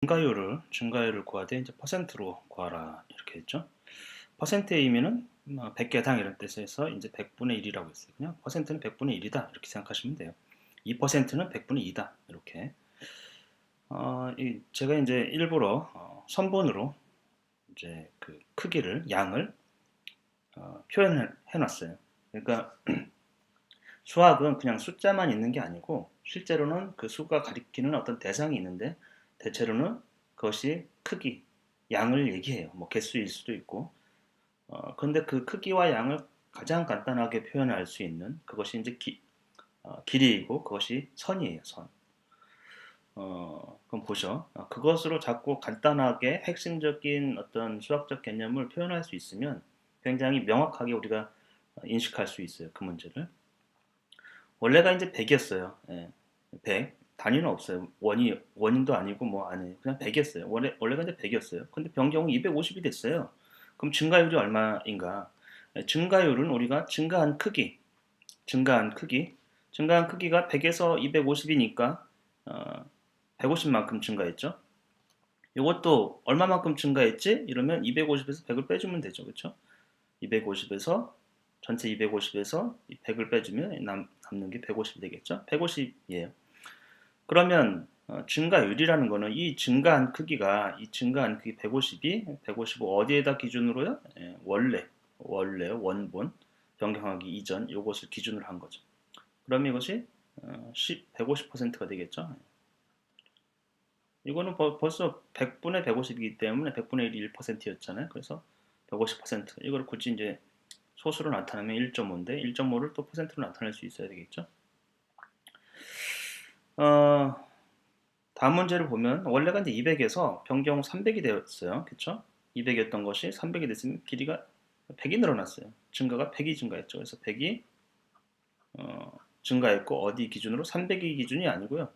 증가율을 증가율을 구하되 이제 퍼센트로 구하라 이렇게 했죠. 퍼센트의 의미는 100개당 이런 뜻에서 이제 100분의 1이라고 했어요. 그냥 퍼센트는 100분의 1이다 이렇게 생각하시면 돼요. 2%는 100분의 2다 이렇게. 어, 이 제가 이제 일부러 어, 선본으로 이제 그 크기를 양을 어, 표현을 해놨어요. 그러니까 수학은 그냥 숫자만 있는 게 아니고 실제로는 그 수가 가리키는 어떤 대상이 있는데 대체로는 그것이 크기, 양을 얘기해요. 뭐 개수일 수도 있고. 어, 근데 그 크기와 양을 가장 간단하게 표현할 수 있는 그것이 이제 기, 어, 길이이고 그것이 선이에요. 선. 어, 그럼 보죠. 어, 그것으로 자꾸 간단하게 핵심적인 어떤 수학적 개념을 표현할 수 있으면 굉장히 명확하게 우리가 인식할 수 있어요. 그 문제를. 원래가 이제 100이었어요. 예, 100. 단위는 없어요. 원이, 원인도 아니고 뭐 아니에요. 그냥 100이었어요. 원래, 원래가 이제 100이었어요. 근데 변경은 250이 됐어요. 그럼 증가율이 얼마인가? 예, 증가율은 우리가 증가한 크기, 증가한 크기, 증가한 크기가 100에서 250이니까, 어, 150만큼 증가했죠. 이것도 얼마만큼 증가했지? 이러면 250에서 100을 빼주면 되죠. 그렇죠? 250에서 전체 250에서 100을 빼주면 남, 남는 게 150이 되겠죠. 150이에요. 그러면 어, 증가율이라는 거는 이 증가한 크기가 이 증가한 크기 150이 155 어디에다 기준으로요? 예, 원래 원래 원본 변경하기 이전 요것을 기준으로 한 거죠. 그러면 이것이 어, 10, 150%가 되겠죠. 이거는 벌써 100분의 150이기 때문에 100분의 1이 1%였잖아요. 그래서 150% 이걸 굳이 이제 소수로 나타내면 1.5인데 1.5를 또 퍼센트로 나타낼 수 있어야 되겠죠. 어, 다음 문제를 보면 원래가 이제 200에서 변경 300이 되었어요. 그렇죠? 200이었던 것이 300이 됐으면 길이가 100이 늘어났어요. 증가가 100이 증가했죠. 그래서 100이 어, 증가했고 어디 기준으로 300이 기준이 아니고요.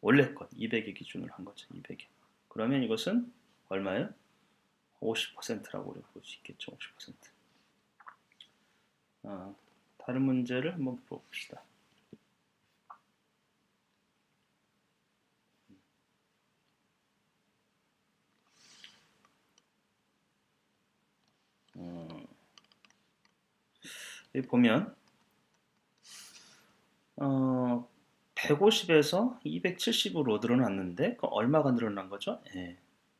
원래 것 200의 기준으로 한 거죠. 200이. 그러면 이것은 얼마예요? 50%라고 우리가 볼수 있겠죠. 50%. 어, 다른 문제를 한번 풀어봅시다. 보면 어, 150에서 270으로 늘어났는데 그 얼마가 늘어난 거죠? 예,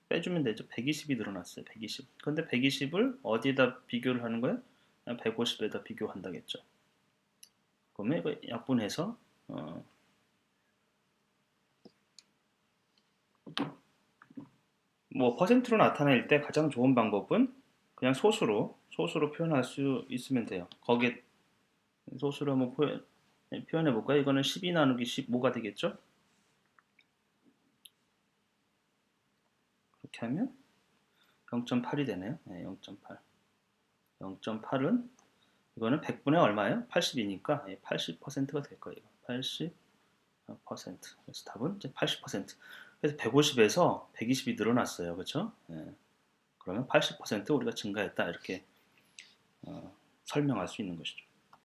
빼주면 되죠. 120이 늘어났어요. 120. 근데 120을 어디에다 비교를 하는 거예요? 150에다 비교한다겠죠. 그러면 이거 약분해서 어, 뭐 퍼센트로 나타낼 때 가장 좋은 방법은 그냥 소수로 소수로 표현할 수 있으면 돼요. 거기에 소수로 한번 표현, 표현해 볼까요? 이거는 12 나누기 15가 되겠죠? 그렇게 하면 0.8이 되네요. 네, 0.8. 0.8은 이거는 100분의 얼마예요? 80이니까 80%가 될 거예요. 80%. 그래서 답은 이제 80%. 그래서 150에서 120이 늘어났어요. 그렇죠? 예. 그러면 80% 우리가 증가했다 이렇게 어, 설명할 수 있는 것이죠.